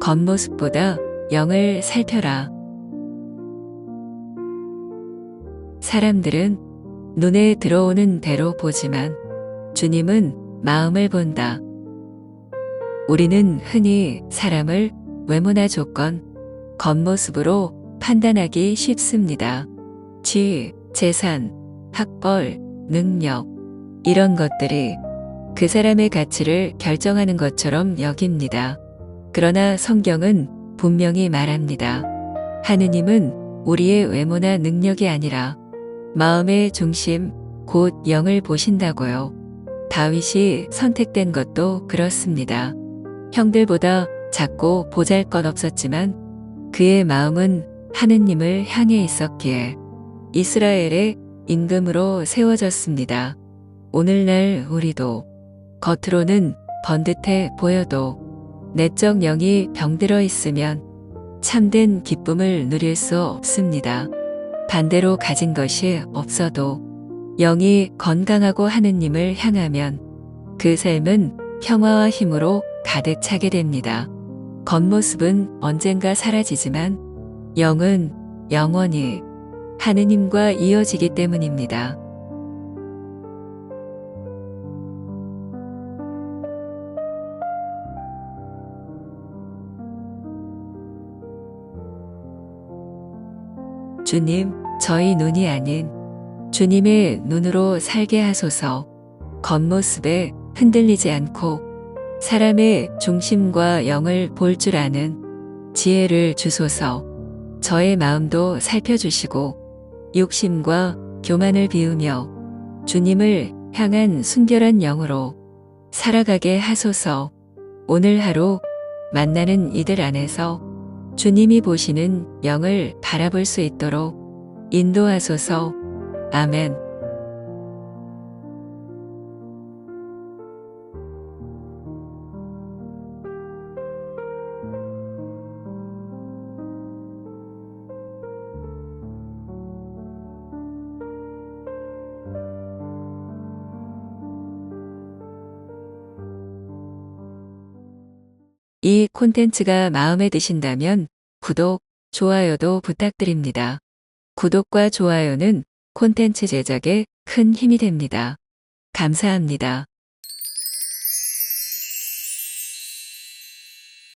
겉모습보다 영을 살펴라. 사람들은 눈에 들어오는 대로 보지만 주님은 마음을 본다. 우리는 흔히 사람을 외모나 조건, 겉모습으로 판단하기 쉽습니다. 지, 재산, 학벌, 능력, 이런 것들이 그 사람의 가치를 결정하는 것처럼 여깁니다. 그러나 성경은 분명히 말합니다. 하느님은 우리의 외모나 능력이 아니라 마음의 중심, 곧 영을 보신다고요. 다윗이 선택된 것도 그렇습니다. 형들보다 작고 보잘 것 없었지만 그의 마음은 하느님을 향해 있었기에 이스라엘의 임금으로 세워졌습니다. 오늘날 우리도 겉으로는 번듯해 보여도 내적 영이 병들어 있으면 참된 기쁨을 누릴 수 없습니다. 반대로 가진 것이 없어도 영이 건강하고 하느님을 향하면 그 삶은 평화와 힘으로 가득 차게 됩니다. 겉모습은 언젠가 사라지지만 영은 영원히 하느님과 이어지기 때문입니다. 주님, 저희 눈이 아닌 주님의 눈으로 살게 하소서. 겉모습에 흔들리지 않고 사람의 중심과 영을 볼 줄 아는 지혜를 주소서. 저의 마음도 살펴주시고 욕심과 교만을 비우며 주님을 향한 순결한 영으로 살아가게 하소서. 오늘 하루 만나는 이들 안에서 주님이 보시는 영을 바라볼 수 있도록 인도하소서 아멘. 이 콘텐츠가 마음에 드신다면 구독, 좋아요도 부탁드립니다. 구독과 좋아요는 콘텐츠 제작에 큰 힘이 됩니다. 감사합니다.